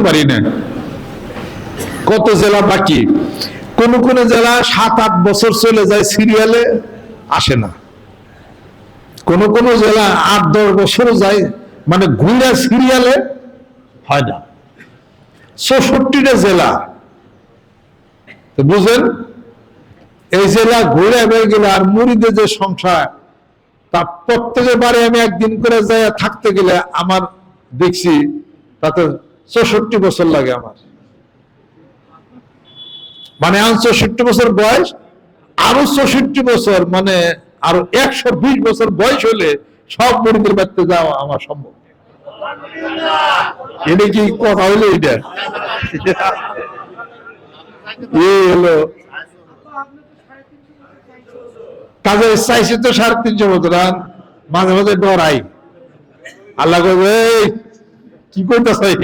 করতে পারি না। কত জেলা বাকি? কোন কোন জেলা সাত, আট বছর চলে যায় সিরিয়ালে আসে না। কোন কোন জেলা আট, দশ বছর যায় মানে ঘুরে সিরিয়ালে হয় না। চৌষট্টিটা জেলা। তো বুঝেন এই জেলা ঘুরে হয়ে গেলে আর মুড়িদের যে সংসার, তা প্রত্যেকের বারে আমি একদিন করে যাই থাকতে গেলে আমার দেখছি, তাতে চৌষট্টি বছর লাগে আমার। মানে আমার চৌষট্টি বছর বয়স আরও চৌষট্টি বছর মানে আরও একশো বিশ বছর বয়স হলে সব মুড়িদের বাড়তে যাওয়া আমার সম্ভব। এটা কি কথা হলো এটা? হলো কাজে চাইছে তো সাড়ে তিনশো বছর মাঝে মাঝে ডরাই। আল্লাহ করবে "এই, কি করতে চাই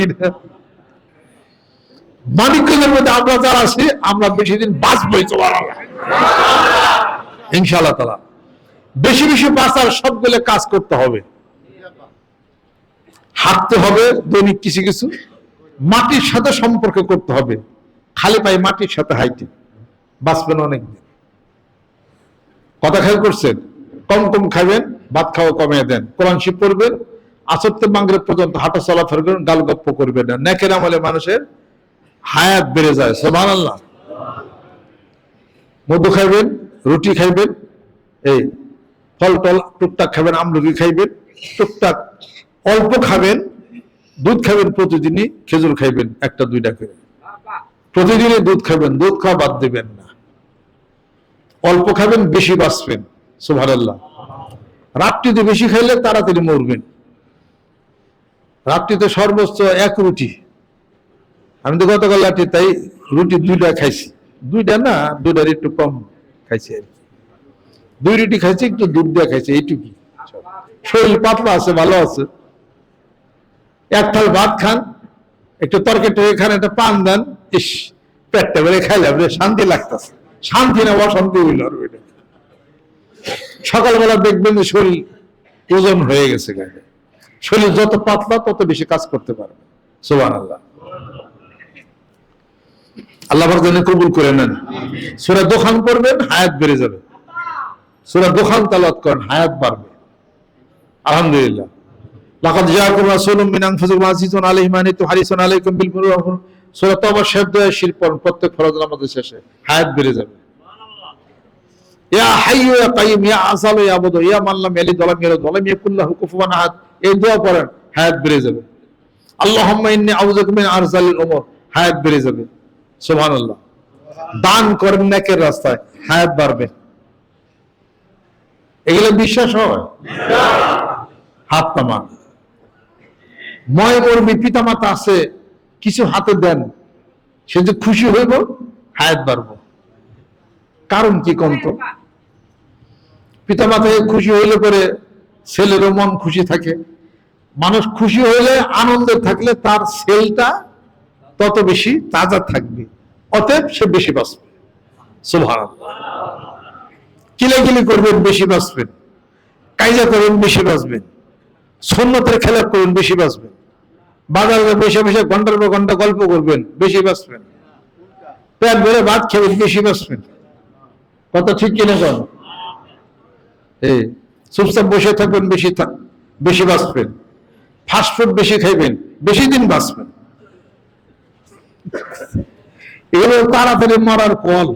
মানিকগঞ্জের মধ্যে আমরা যারা আছি, আমরা বেশি দিন বাঁচবই তোমার ইনশাআল্লাহ তালা বেশি বেশি বাঁচার সবগুলো কাজ করতে হবে। হাঁটতে হবে, দৈনিক কিছু কিছু। মাটির সাথে সম্পর্ক করতে হবে। খালি পায়ে মাটির সাথে হাইতে বাঁচবেন অনেকদিন। কথা খেয়াল করছেন? কম কম খাবেন ভাত খাওয়া কমিয়ে দেন। কোরআন শিব পড়বেন আসরতে মাংরে পর্যন্ত হাঁটা চলাফেরা করবেন গাল গপ্প করবেন না। নেকের আমলে মানুষের হায়াত বেড়ে যায় সোমান আল্লাহ মধু খাইবেন, রুটি খাইবেন, এই ফল টল টুকটাক খাবেন, আমলকি খাইবেন, টুকটাক অল্প খাবেন, দুধ খাবেন প্রতিদিনই, খেজুর খাইবেন, একটা দুইটা করে। প্রতিদিনই দুধ খাবেন, দুধ খাওয়া বাদ দিবেন না। অল্প খাবেন, বেশি বাঁচবেন সুভারাল্লাহ রাত্রিতে বেশি খাইলে তাড়াতাড়ি মরবেন। রাত্রিতে সর্বোচ্চ এক রুটি। আমি তো গতকাল রাত্রি তাই রুটি দুইটা খাইছি। দুইটা না, দুইটার একটু কম খাইছি আর দুই রুটি খাইছি, একটু দুধ দিয়ে খাইছি, এইটুকুই। শরীর পাতলা আছে, ভালো আছে। এক থাল ভাত খান, একটু তরকারি খান, একটা পান দেন, ইস, পেটটা বেড়ে খাইলে আপনার শান্তি লাগতেছে। শান্তি না, অশান্তি হইল আর ওইটা সকালবেলা দেখবেন যে শরীর ওজন হয়ে গেছে গায়ে। শরীর যত পাতলা, তত বেশি কাজ করতে পারবে। সোবান আল্লাহ আল্লাহ জন্য কবুল করে নেন। সুরা দোকান করবেন হায়াত বেড়ে যাবে। সুরা দোকান তালাত করেন, হায়াত বাড়বে। আলহামদুলিল্লাহ। লাকাদ জাআকুম রাসূলুম মিন আনফুসিকুম আজিজুন আলাইহি মা হারিসুন আলাইকুম বিল সূরা দোয়া শিরপন প্রত্যেক ফরজ নামাজের শেষে। হায়াত বেড়ে যাবে। ইয়া হাইয়ু ইয়া কাইয়ুম ইয়া আসালু ইয়া বুদু ইয়া মান লাম ইয়ালিদ কুফুয়ান আহাদ। এই দোয়া পড়েন, হায়াত বেড়ে যাবে। আল্লাহুম্মা ইন্নী হায়াত বেড়ে যাবে। দান করেন নেকের রাস্তায়, হায়াত বাড়বে। এগুলো বিশ্বাস হয়? হাত নামান। ময় কর্মী পিতা মাতা আছে, কিছু হাতে দেন, সে যে খুশি হইব, হায়াত বাড়ব। কারণ কি কন্ত? পিতা মাতায় খুশি হইলে পরে ছেলেরও মন খুশি থাকে। মানুষ খুশি হলে আনন্দে থাকলে তার সেলটা তত বেশি তাজা থাকবে। অতএব সে বেশি বাঁচবে। সুভান কিলাকিলি করবেন, বেশি বাঁচবেন। কাইজা করবেন, বেশি বাঁচবেন। সন্ন্যতের খেলা করবেন, বেশি বাঁচবেন। বাজারে বসে বসে ঘণ্টার পর ঘণ্টা গল্প করবেন, বেশি বাঁচবেন। পেট ভরে ভাত খাবেন, বেশি বাঁচবেন। কত ঠিক কিনা কর চুপচাপ বসে থাকবেন, বেশি বেশি বাঁচবেন। ফাস্টফুড বেশি খাইবেন, বেশি দিন বাঁচবেন। এগুলো তাড়াতাড়ি মরার কল।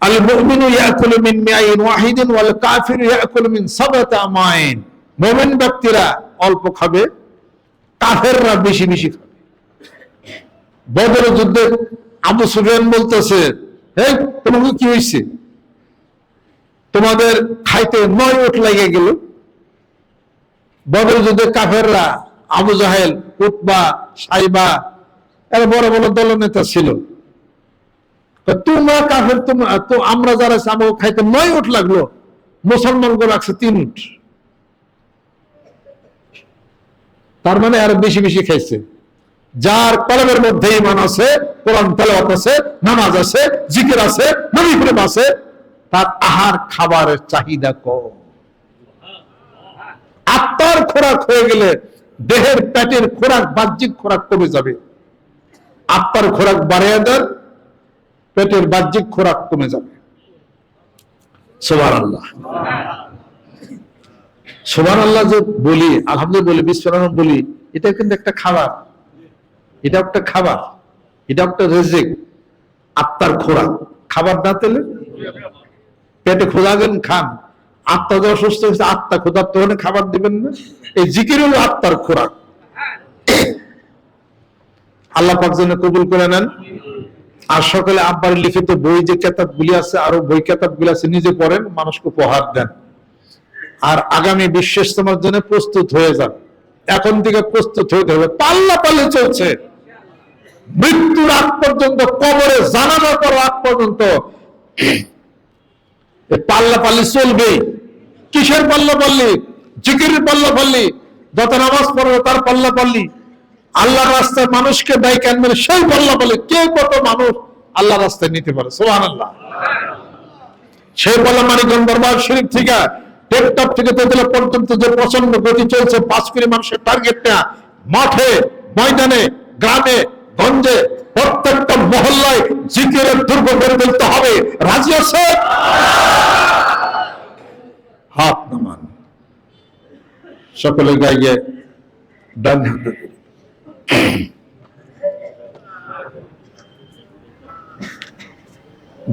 আল মুমিনু ইয়াকুলু মিন মিআইন ওয়াহিদিন ওয়াল কাফিরু ইয়াকুলু মিন সাবাতি আমাইন মুমিন ব্যক্তিরা অল্প খাবে, কাফেররা বেশি বেশি খাবে। বদর যুদ্ধে আবু সুফিয়ান বলতেছে এই তোমাকে কি হয়েছে তোমাদের খাইতে নয় উঠ লেগে গেল। বদর যুদ্ধে কাফেররা আবু জাহেল, উতবা, সাইবা, এরা বড় বড় দলনেতা ছিল। তোমরা কাফের, তোমরা, তো আমরা যারা আমাকে খাইতে নয় উঠ লাগল। মুসলমানগুলো রাখছে তিন উঠ। তার মানে আরও বেশি বেশি খাইছে। যার কলমের মধ্যে ইমান আছে, কোরআন তেলাওয়াত আছে, নামাজ আছে, জিকির আছে নবী প্রেম আছে তার আহার খাবারের চাহিদা কম। আত্মার খোরাক হয়ে গেলে দেহের পেটের খোরাক, বাহ্যিক খোরাক কমে যাবে। আত্মার খোরাক বাড়িয়ে দেন, পেটের বাহ্যিক খোরাক কমে যাবে। সোবার আল্লাহ যে বলি, আলহামদুলিল্লাহ বলি বলি, এটা কিন্তু একটা খাবার। এটা একটা খাবার। এটা একটা রেজেক, আত্মার খোরাক। খাবার না তেলে পেটে খোদা গেন খান। আত্মা যে অসুস্থ হয়েছে, আত্মা খোদার তো খাবার দিবেন না। এই জিকির হলো আত্মার খোরাক। আল্লাহ পাক যেন কবুল করে নেন। আর সকালে আব্বার লিখিত বই যে কেতাব গুলি আছে, আরও বই কেতাব গুলি আছে, নিজে পড়েন, মানুষকে উপহার দেন। আর আগামী বিশ্ব ইস্তেমার জন্য প্রস্তুত হয়ে যান। এখন থেকে প্রস্তুত হতে হবে পাল্লা পাল্লে চলছে। মৃত্যুর আগ পর্যন্ত, কবরে জানাজার পর আগ পর্যন্ত পাল্লা পাল্লি চলবে। কিসের পাল্লা পাল্লি? জিকিরের পাল্লা পাল্লি। যত নামাজ পড়বে তার পাল্লা পাল্লি। আল্লাহ রাস্তায় মানুষকে দেয় কেন সেই পাল্লা পাল্লি। কে কত মানুষ আল্লাহ রাস্তায় নিতে পারে? সোহান আল্লাহ সেই পাল্লা মানিকগঞ্জ দরবার শরীফ থেকে টেকটপ থেকে তেতলা পর্যন্ত যে প্রচণ্ড গতি চলছে, পাঁচ কোটি মানুষের টার্গেটটা মাঠে, ময়দানে, গ্রামে, গঞ্জে প্রত্যেকটা মহল্লায় জিকিরের দুর্গ করে তুলতে হবে। রাজি আছে? হাত নামান। সকলে গাইয়ে ডান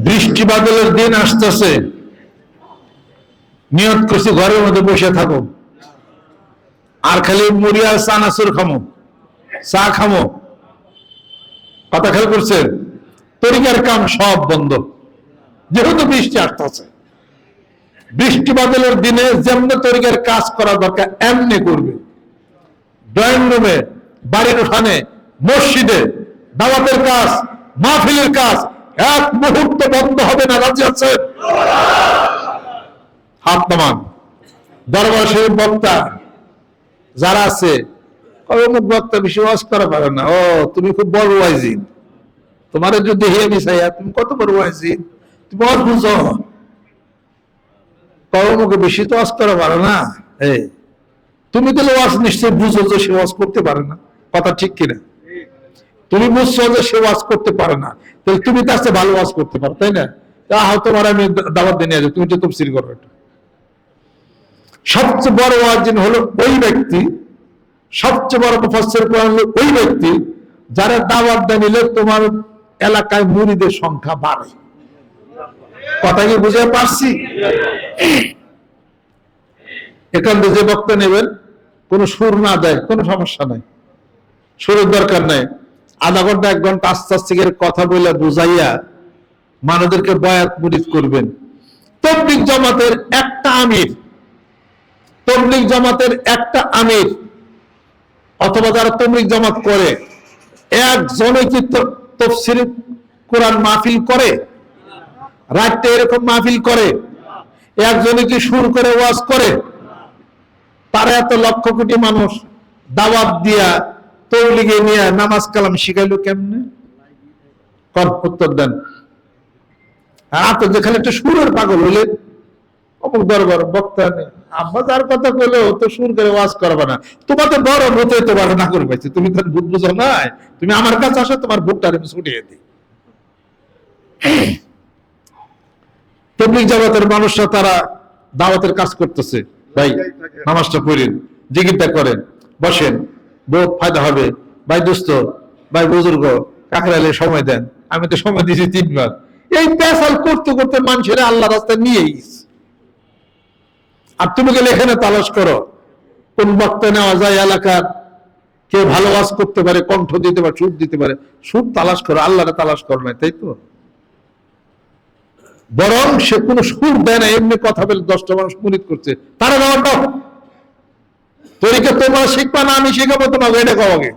বৃষ্টি বাদলের দিন আসতেছে। নিয়ত করছি ঘরের মধ্যে বসে থাকো আর খালি মুড়ি আর চানাচুর খামো। চা খামো। কথা খেয়াল করছেন? তরিকার কাম সব বন্ধ। যেহেতু বৃষ্টি আসতেছে। বৃষ্টি বাদলের দিনে যেমনি তরিকার কাজ করা দরকার, এমনি করবে। ড্রয়িং রুমে, বাড়ির ওখানে মসজিদে, দাওয়াতের কাজ, মাহফিলের কাজ, এক মুহূর্ত বন্ধ হবে না, রাজি আছে হাত নামান। দরবার শরীফ বক্তা যারা আছে অমুক বক্তা বেশি ওয়াজ করা পারে না? ও, তুমি খুব বড় ওয়াইজিন তোমার যদি হে মিশাইয়া, তুমি কত বড় ওয়াইজিন তুমি ওয়াজ বুঝো। অমুকে বেশি তো ওয়াজ করা পারো না? এই তুমি তাহলে ওয়াজ নিশ্চয় বুঝো যে সে ওয়াজ করতে পারে না। কথা ঠিক কিনা? তুমি বুঝছ যে সে ওয়াজ করতে পারে না। তাহলে তুমি তার চেয়ে ভালো ওয়াজ করতে পারো, তাই না? আহ তোমার আমি দাওয়াত দিয়ে নিয়ে তুমি যে তফসিল করো সবচেয়ে বড় ওয়াজিন হলো ওই ব্যক্তি সবচেয়ে বড় মুফাসসির কোরআন ওই ব্যক্তি যারা দাওয়াত নিলে তোমার এলাকায় মুরিদের সংখ্যা বাড়ে। কথা কি বুঝে পারছি? এখান থেকে যে বক্তা নেবেন, কোনো সুর না দেয়, কোনো সমস্যা নাই। সুরের দরকার নাই। আধা ঘণ্টা, এক ঘণ্টা আস্তে আস্তে কথা বলে বুঝাইয়া মানুষদেরকে বয়াত মুরিদ করবেন। তবলিক জামাতের একটা আমির তবলিক জামাতের একটা আমির অথবা যারা তবলিক জামাত করে একজনে কি তফসির কোরআন মাহফিল করে? রাত্রে এরকম মাহফিল করে? একজনে কি সুর করে, ওয়াজ করে? তারা এত লক্ষ কোটি মানুষ দাওয়াত দিয়া তৌলিগে নিয়ে নামাজ কালাম শিখাইলো কেমনে? উত্তর দেন। আর তো যেখানে একটা সুরের পাগল হলে অমুক দরবার বক্তা নেই। আব্বা যার কথা কইলো তো সুর করে ওয়াজ করবে না। তোমাদের বড় হইতে পারে না করে পাইছে তুমি তো ভূত বুঝো নাই। তুমি আমার কাছে আসো, তোমার ভূতটা আমি ছুটিয়ে দিই। তবলিক জগতের মানুষরা তারা দাওয়াতের কাজ করতেছে। ভাই, নামাজটা পড়েন, জিকিরটা করেন, বসেন বহুত ফায়দা হবে। ভাই দোস্ত, ভাই বুজুর্গ কাকরালে সময় দেন। আমি তো সময় দিয়েছি তিনবার। এই পেশাল করতে করতে মানুষের আল্লাহ রাস্তায় নিয়ে আর তুমি গেলে এখানে তালাশ করো। কোন বক্তা নেওয়া যায় এলাকার? কে ভালো ওয়াজ করতে পারে, কণ্ঠ দিতে পারে, সুর দিতে পারে, সুর তালাশ করো, আল্লাহরে তালাশ করো না তাই তো? বরং সে কোনো সুর দেয় না, এমনি কথা বলে দশটা মানুষ মুনিত করছে। তারা দাও। তরিকে তোমরা শিখবা না, আমি শিখাবো তোমাকে, এটা কবে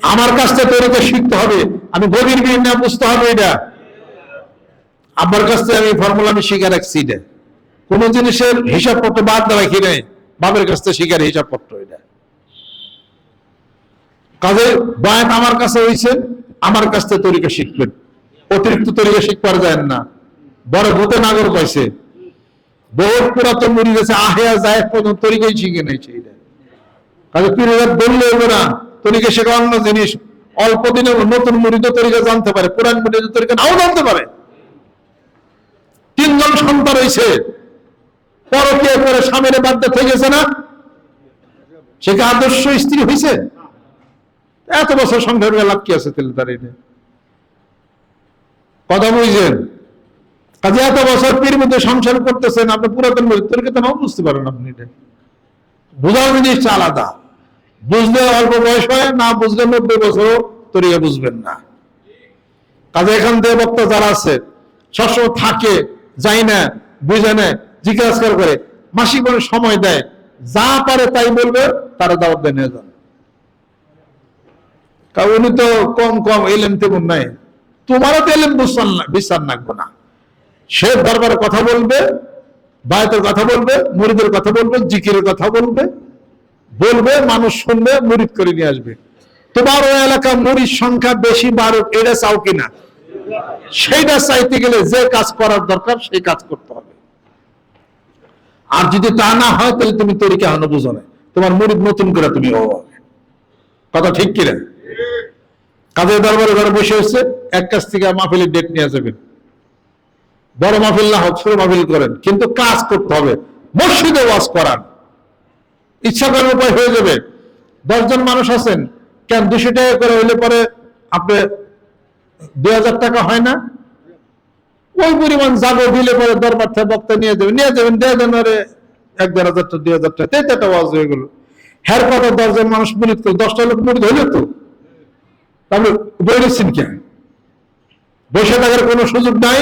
আমার কাছ থেকে তরিকে শিখতে হবে। আমি গভীর না বুঝতে হবে এটা। আমার কাছ থেকে আমি ফর্মুলা আমি শিখে রাখছি এটা। কোন জিনিসের হিসাবপত্র বাদ কি নেই বাবার কাছ থেকে শিখার হিসাবপত্র এটা। কাজে বয়ান আমার কাছে হয়েছে আমার কাছ থেকে তরিকা শিখবেন। অতিরিক্ত তরিকা শিখতে পারা যায় না। বড় ভূতে নাগর পাইছে। বহুত পুরাতন মুড়ি গেছে আহেয়া যায় পর্যন্ত তরিকাই শিখে নেই সেইটা কাজে পীরের বললে হবে না, তরিকা শেখা অন্য জিনিস। অল্প দিনে নতুন মুড়িদ তরিকা জানতে পারে, পুরান মুড়িদ তরিকা নাও জানতে পারে। সন্তান হয়েছে পরকীয় করে স্বামীর বাধ্যে থেকে গেছে না। সে কি আদর্শ স্ত্রী হয়েছে এত বছর সংসার লাভ কি আছে তাহলে তার কথা বুঝছেন কাজে এত বছর পীর মধ্যে সংসার করতেছেন, আপনি পুরাতন তরিকা তো নাও বুঝতে পারেন আপনি এটা। বোঝার জিনিসটা আলাদা। বুঝলে অল্প বয়স হয়, না বুঝলে নব্বই বছর তরিয়া বুঝবেন না। কাজে এখান থেকে বক্তা যারা আছে, সবসময় থাকে যাই না, বুঝে না, জিজ্ঞাসা করে। মাসিক করে সময় দেয়, যা পারে তাই বলবে তারা দাওয়াত দেয় নিয়ে যান উনি তো কম কম এলেন তেমন নাই। তোমারও তো না বিশ্বাস রাখব না। সে দরবারে কথা বলবে, বায়তের কথা বলবে, মুরিদের কথা বলবে, জিকিরের কথা বলবে বলবে, মানুষ শুনবে, মুরিদ করে নিয়ে আসবে। তোমার ওই এলাকা মুড়ির সংখ্যা বেশি বাড়ুক, এটা চাও কিনা? সেইটা চাইতে গেলে যে কাজ করার দরকার, সেই কাজ করতে হবে। আর যদি তা না হয়, তাহলে তুমি তরিকা হানো বুঝো না। তোমার মুরিদ নতুন করে তুমি কথা ঠিক কিনা? কাজের দরবারে ঘরে বসে হচ্ছে, এক কাছ থেকে মাহফিলের ডেট নিয়ে যাবেন। বড় মাহফিল না হোক, ছোট মাহফিল করেন। কিন্তু কাজ করতে হবে। মসজিদে ওয়াজ করান। ইচ্ছা করার উপায় হয়ে যাবে। দশজন মানুষ আছেন। কেন? দুশো টাকা করে হইলে পরে আপনি দুই হাজার টাকা হয় না? ওই পরিমাণ জাগো, দিলে পরে দরবার থেকে বক্তা নিয়ে যাবেন। নিয়ে যাবেন, দিয়ে দেন এক দেড় হাজার দুই হাজার টাকা। তেতে একটা ওয়াজ হয়ে গেল। হ্যার কথা দশজন মানুষ মুড়িদ করে, দশটা লোক মুড়িদ হইলে তো? তাহলে বেড়েছেন কেন? বসে থাকার কোনো সুযোগ নাই,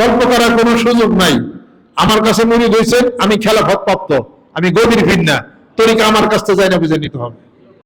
গল্প করার কোনো সুযোগ নাই। আমার কাছে মুড়িদ হয়েছেন আমি খেলাফত প্রাপ্ত, আমি গদির ভিন্ন। তরিকা আমার কাছ থেকে যাই না বুঝে নিতে হবে।